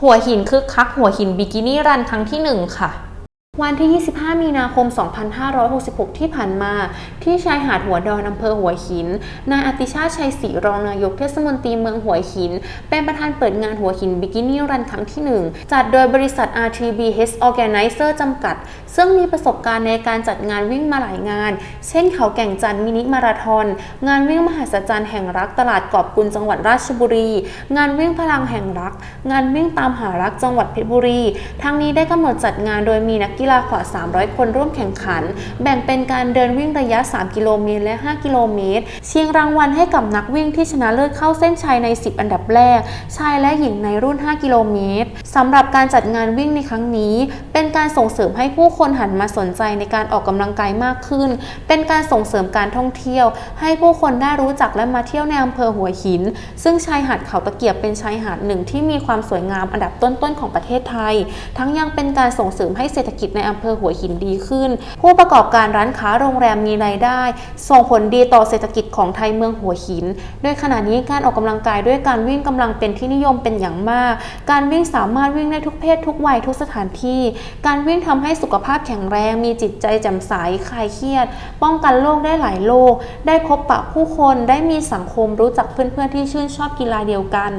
หัวหินคึกคักหัวหินบิกินี่รันครั้งที่ 1 ค่ะ วันที่ 25 มีนาคม 2566 ที่ผ่านมา ที่ชายหาดหัวดอนอำเภอหัวหิน นายอติชาติชัยศรีรองนายกเทศมนตรีเมืองหัวหิน เป็นประธานเปิดงานหัวหินบิกินี่รันครั้งที่ 1 จัดโดยบริษัท RTBH Organizer จำกัด ซึ่งมีประสบการณ์ในการจัดงานวิ่งมาหลายงาน เช่นเขาแก่งจันทร์มินิมาราธอน งานวิ่งมหัศจรรย์แห่งรักตลาดกอบกุลจังหวัดราชบุรี งานวิ่งพลังแห่งรัก งานวิ่งตามหารักจังหวัดเพชรบุรี ทั้งนี้ได้กำหนดจัดงานโดยมีนักกีฬากว่า 300 คนร่วมแข่งขัน แบ่งเป็นการเดินวิ่งระยะ 3 กิโลเมตรและ 5 กิโลเมตรเชียงรางวัลให้กับนักวิ่งที่ชนะเลิศเข้าเส้นชัยใน 10 อันดับแรก ชายและหญิงในรุ่น 5 กิโลเมตรสำหรับการจัดงานวิ่งในครั้งนี้ เป็นการส่งเสริมให้ผู้คนหันมาสนใจในการออกกำลังกายมากขึ้น เป็นการส่งเสริมการท่องเที่ยว ให้ผู้คนได้รู้จักและมาเที่ยวในอำเภอหัวหิน ซึ่งชายหาดเขาตะเกียบเป็นชายหาดหนึ่งที่มีความสวยงามอันดับต้นๆของประเทศไทย ทั้งยังเป็นการส่งเสริมให้เศรษฐกิจในอำเภอหัวหินดีขึ้น ผู้ประกอบการร้านค้าโรงแรมมีรายได้ ส่งผลดีต่อเศรษฐกิจของไทยเมืองหัวหินโดยขณะนี้การออกกำลังกายด้วยการวิ่งกำลังเป็นที่นิยมเป็นอย่างมาก การวิ่งสามารถวิ่งได้ทุกเพศทุกวัยทุกสถานที่ การวิ่งทำให้สุขภาพแข็งแรง มีจิตใจแจ่มใสคลายเครียด ป้องกันโรคได้หลายโรคได้พบปะผู้คนได้มีสังคมรู้จักเพื่อนๆที่ชื่นชอบกีฬาเดียวกัน